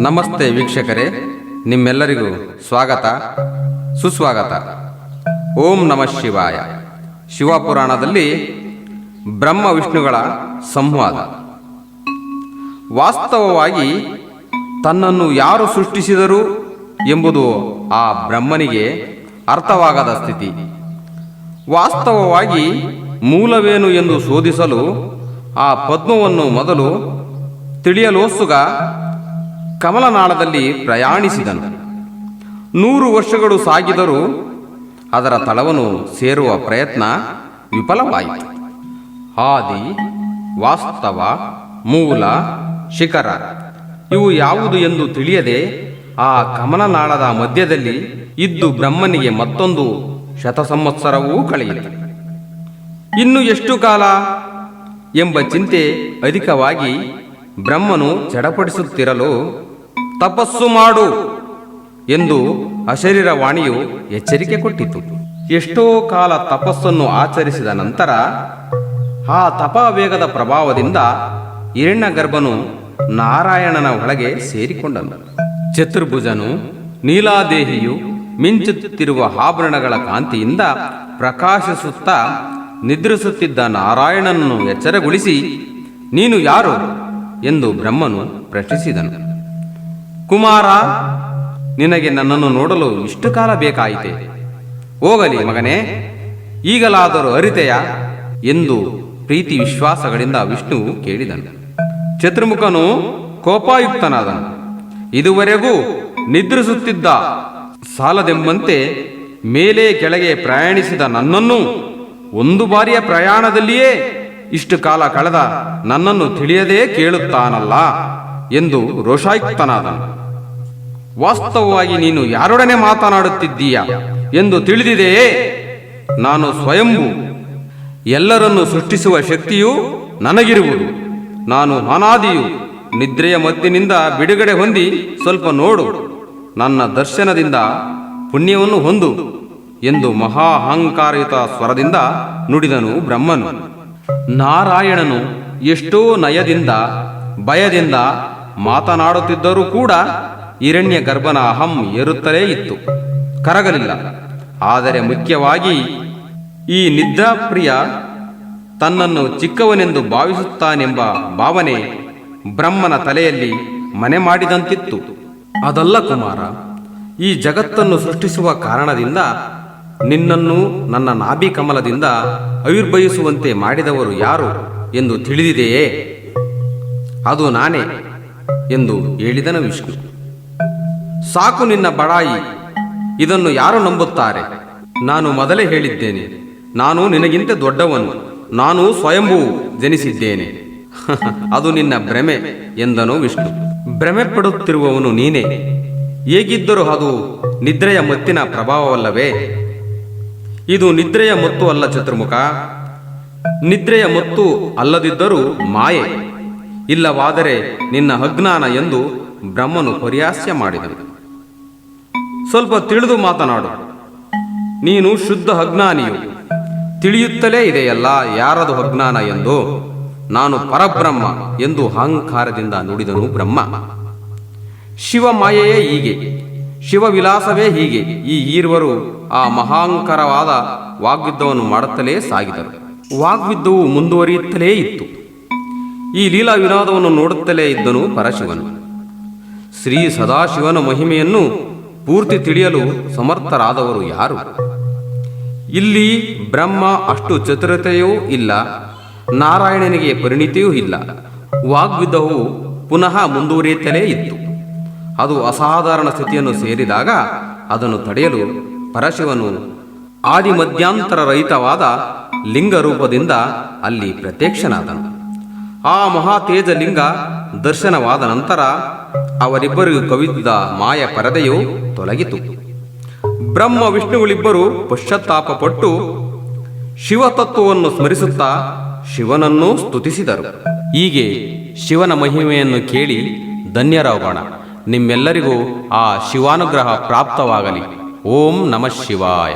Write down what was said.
ನಮಸ್ತೆ ವೀಕ್ಷಕರೇ, ನಿಮ್ಮೆಲ್ಲರಿಗೂ ಸ್ವಾಗತ, ಸುಸ್ವಾಗತ. ಓಂ ನಮಃ ಶಿವಾಯ. ಶಿವಪುರಾಣದಲ್ಲಿ ಬ್ರಹ್ಮ ವಿಷ್ಣುಗಳ ಸಂವಾದ. ವಾಸ್ತವವಾಗಿ ತನ್ನನ್ನು ಯಾರು ಸೃಷ್ಟಿಸಿದರು ಎಂಬುದು ಆ ಬ್ರಹ್ಮನಿಗೆ ಅರ್ಥವಾಗದ ಸ್ಥಿತಿ. ವಾಸ್ತವವಾಗಿ ಮೂಲವೇನು ಎಂದು ಶೋಧಿಸಲು ಆ ಪದ್ಮವನ್ನು ಮೊದಲು ತಿಳಿಯಲೋಸುಗ ಕಮಲನಾಳದಲ್ಲಿ ಪ್ರಯಾಣಿಸಿದನು. ನೂರು ವರ್ಷಗಳು ಸಾಗಿದರೂ ಅದರ ತಳವನ್ನು ಸೇರುವ ಪ್ರಯತ್ನ ವಿಫಲವಾಯಿತು. ಆದಿ ವಾಸ್ತವ, ಮೂಲ, ಶಿಖರ, ಇವು ಯಾವುದು ಎಂದು ತಿಳಿಯದೆ ಆ ಕಮಲನಾಳದ ಮಧ್ಯದಲ್ಲಿ ಇದ್ದು ಬ್ರಹ್ಮನಿಗೆ ಮತ್ತೊಂದು ಶತಸಂವತ್ಸರವೂ ಕಳೆಯಿತು. ಇನ್ನು ಎಷ್ಟು ಕಾಲ? ಎಂಬ ಚಿಂತೆ ಅಧಿಕವಾಗಿ ಬ್ರಹ್ಮನು ಚಡಪಡಿಸುತ್ತಿರಲು ತಪಸ್ಸು ಮಾಡು ಎಂದು ಅಶರೀರ ವಾಣಿಯು ಎಚ್ಚರಿಕೆ ಕೊಟ್ಟಿತು. ಎಷ್ಟೋ ಕಾಲ ತಪಸ್ಸನ್ನು ಆಚರಿಸಿದ ನಂತರ ಆ ತಪಾವೇಗದ ಪ್ರಭಾವದಿಂದ ಹಿರಣ್ಯ ಗರ್ಭನು ನಾರಾಯಣನ ಒಳಗೆ ಸೇರಿಕೊಂಡನು. ಚತುರ್ಭುಜನು, ನೀಲಾದೇಹಿಯು ಮಿಂಚುತ್ತಿರುವ ಆಭರಣಗಳ ಕಾಂತಿಯಿಂದ ಪ್ರಕಾಶಿಸುತ್ತಾ ನಿದ್ರಿಸುತ್ತಿದ್ದ ನಾರಾಯಣನನ್ನು ಎಚ್ಚರಗೊಳಿಸಿ, ನೀನು ಯಾರು? ಎಂದು ಬ್ರಹ್ಮನು ಪ್ರಶ್ನಿಸಿದನು. ಕುಮಾರ, ನಿನಗೆ ನನ್ನನ್ನು ನೋಡಲು ಇಷ್ಟು ಕಾಲ ಬೇಕಾಯಿತೆ? ಹೋಗಲಿ ಮಗನೇ, ಈಗಲಾದರೂ ಅರಿತೆಯ? ಎಂದು ಪ್ರೀತಿ ವಿಶ್ವಾಸಗಳಿಂದ ವಿಷ್ಣುವು ಕೇಳಿದನು. ಚತುರ್ಮುಖನು ಕೋಪಾಯುಕ್ತನಾದನು. ಇದುವರೆಗೂ ನಿದ್ರಿಸುತ್ತಿದ್ದ ಸಾಲದೆಂಬಂತೆ ಮೇಲೆ ಕೆಳಗೆ ಪ್ರಯಾಣಿಸಿದ ನನ್ನನ್ನು ಒಂದು ಬಾರಿಯ ಪ್ರಯಾಣದಲ್ಲಿಯೇ ಇಷ್ಟು ಕಾಲ ಕಳೆದ ನನ್ನನ್ನು ತಿಳಿಯದೇ ಕೇಳುತ್ತಾನಲ್ಲ ಎಂದು ರೋಷಾಯುಕ್ತನಾದನು. ವಾಸ್ತವವಾಗಿ ನೀನು ಯಾರೊಡನೆ ಮಾತನಾಡುತ್ತಿದ್ದೀಯ ಎಂದು ತಿಳಿದಿದೆಯೇ? ನಾನು ಸ್ವಯಂಭೂ ಎಲ್ಲರನ್ನು ಸೃಷ್ಟಿಸುವ ಶಕ್ತಿಯು ನನಗಿರುವುದು. ನಾನು ಅನಾದಿಯು. ನಿದ್ರೆಯ ಮತ್ತಿನಿಂದ ಬಿಡುಗಡೆ ಹೊಂದಿ ಸ್ವಲ್ಪ ನೋಡು. ನನ್ನ ದರ್ಶನದಿಂದ ಪುಣ್ಯವನ್ನು ಹೊಂದು ಎಂದು ಮಹಾ ಅಹಂಕಾರಯುತ ಸ್ವರದಿಂದ ನುಡಿದನು ಬ್ರಹ್ಮನು. ನಾರಾಯಣನು ಎಷ್ಟೋ ನಯದಿಂದ, ಭಯದಿಂದ ಮಾತನಾಡುತ್ತಿದ್ದರೂ ಕೂಡ ಹಿರಣ್ಯ ಗರ್ಭನ ಅಹಂ ಏರುತ್ತಲೇ ಇತ್ತು. ಕರಗಲಿಲ್ಲ. ಆದರೆ ಮುಖ್ಯವಾಗಿ ಈ ನಿದ್ರಾಪ್ರಿಯ ತನ್ನನ್ನು ಚಿಕ್ಕವನೆಂದು ಭಾವಿಸುತ್ತಾನೆಂಬ ಭಾವನೆ ಬ್ರಹ್ಮನ ತಲೆಯಲ್ಲಿ ಮನೆ ಮಾಡಿದಂತಿತ್ತು. ಅದಲ್ಲ ಕುಮಾರ, ಈ ಜಗತ್ತನ್ನು ಸೃಷ್ಟಿಸುವ ಕಾರಣದಿಂದ ನಿನ್ನನ್ನು ನನ್ನ ನಾಭಿ ಕಮಲದಿಂದ ಆವಿರ್ಭವಿಸುವಂತೆ ಮಾಡಿದವರು ಯಾರು ಎಂದು ತಿಳಿದಿದೆಯೇ? ಅದು ನಾನೇ ಎಂದು ಹೇಳಿದನು ವಿಷ್ಣು. ಸಾಕು ನಿನ್ನ ಬಡಾಯಿ. ಇದನ್ನು ಯಾರು ನಂಬುತ್ತಾರೆ? ನಾನು ಮೊದಲೇ ಹೇಳಿದ್ದೇನೆ. ನಾನು ನಿನಗಿಂತ ದೊಡ್ಡವನು. ನಾನು ಸ್ವಯಂಭೂ ಜನಿಸಿದ್ದೇನೆ. ಅದು ನಿನ್ನ ಭ್ರಮೆ ಎಂದನು ವಿಷ್ಣು. ಭ್ರಮೆ ಪಡುತ್ತಿರುವವನು ನೀನೇ. ಹೇಗಿದ್ದರೂ ಅದು ನಿದ್ರೆಯ ಮತ್ತಿನ ಪ್ರಭಾವವಲ್ಲವೇ? ಇದು ನಿದ್ರೆಯ ಮತ್ತು ಅಲ್ಲ ಚತುರ್ಮುಖ. ನಿದ್ರೆಯ ಮತ್ತು ಅಲ್ಲದಿದ್ದರೂ ಮಾಯೆ. ಇಲ್ಲವಾದರೆ ನಿನ್ನ ಅಜ್ಞಾನ ಎಂದು ಬ್ರಹ್ಮನು ಪರಿಹಾಸ್ಯ ಮಾಡಿದನು. ಸ್ವಲ್ಪ ತಿಳಿದು ಮಾತನಾಡು. ನೀನು ಶುದ್ಧ ಅಜ್ಞಾನಿಯು. ತಿಳಿಯುತ್ತಲೇ ಇದೆಯಲ್ಲ ಯಾರದು ಅಜ್ಞಾನ ಎಂದು? ನಾನು ಪರಬ್ರಹ್ಮ ಎಂದು ಅಹಂಕಾರದಿಂದ ನುಡಿದನು ಬ್ರಹ್ಮ. ಶಿವ ಮಾಯೆಯೇ ಹೀಗೆ. ಶಿವ ವಿಲಾಸವೇ ಹೀಗೆ. ಈ ಈರ್ವರು ಆ ಮಹಾಂಕರವಾದ ವಾಗ್ಯುದ್ಧವನ್ನು ಮಾಡುತ್ತಲೇ ಸಾಗಿದರು. ವಾಗ್ಯುದ್ಧವು ಮುಂದುವರಿಯುತ್ತಲೇ ಇತ್ತು. ಈ ಲೀಲಾ ವಿನೋದವನ್ನು ನೋಡುತ್ತಲೇ ಇದ್ದನು ಪರಶಿವನು. ಶ್ರೀ ಸದಾಶಿವನ ಮಹಿಮೆಯನ್ನು ಪೂರ್ತಿ ತಿಳಿಯಲು ಸಮರ್ಥರಾದವರು ಯಾರು? ಇಲ್ಲಿ ಬ್ರಹ್ಮ ಅಷ್ಟು ಚತುರತೆಯೂ ಇಲ್ಲ, ನಾರಾಯಣನಿಗೆ ಪರಿಣಿತಿಯೂ ಇಲ್ಲ. ವಾಗ್ವಿಧವು ಪುನಃ ಮುಂದುವರಿಯುತ್ತಲೇ ಇತ್ತು. ಅದು ಅಸಾಧಾರಣ ಸ್ಥಿತಿಯನ್ನು ಸೇರಿದಾಗ ಅದನ್ನು ತಡೆಯಲು ಪರಶಿವನು ಆದಿ ಮಧ್ಯಾಂತರ ರಹಿತವಾದ ಲಿಂಗ ರೂಪದಿಂದ ಅಲ್ಲಿ ಪ್ರತ್ಯಕ್ಷನಾದನು. ಆ ಮಹಾ ತೇಜಲಿಂಗ ದರ್ಶನವಾದ ನಂತರ ಅವರಿಬ್ಬರಿಗೂ ಕವಿದ್ದ ಮಾಯ ಪರದೆಯು ತೊಲಗಿತು. ಬ್ರಹ್ಮ ವಿಷ್ಣುಗಳಿಬ್ಬರು ಪಶ್ಚಾತ್ತಾಪಪಟ್ಟು ಶಿವತತ್ವವನ್ನು ಸ್ಮರಿಸುತ್ತಾ ಶಿವನನ್ನು ಸ್ತುತಿಸಿದರು. ಹೀಗೆ ಶಿವನ ಮಹಿಮೆಯನ್ನು ಕೇಳಿ ಧನ್ಯರಾಗೋಣ. ನಿಮ್ಮೆಲ್ಲರಿಗೂ ಆ ಶಿವಾನುಗ್ರಹ ಪ್ರಾಪ್ತವಾಗಲಿ. ಓಂ ನಮಃ ಶಿವಾಯ.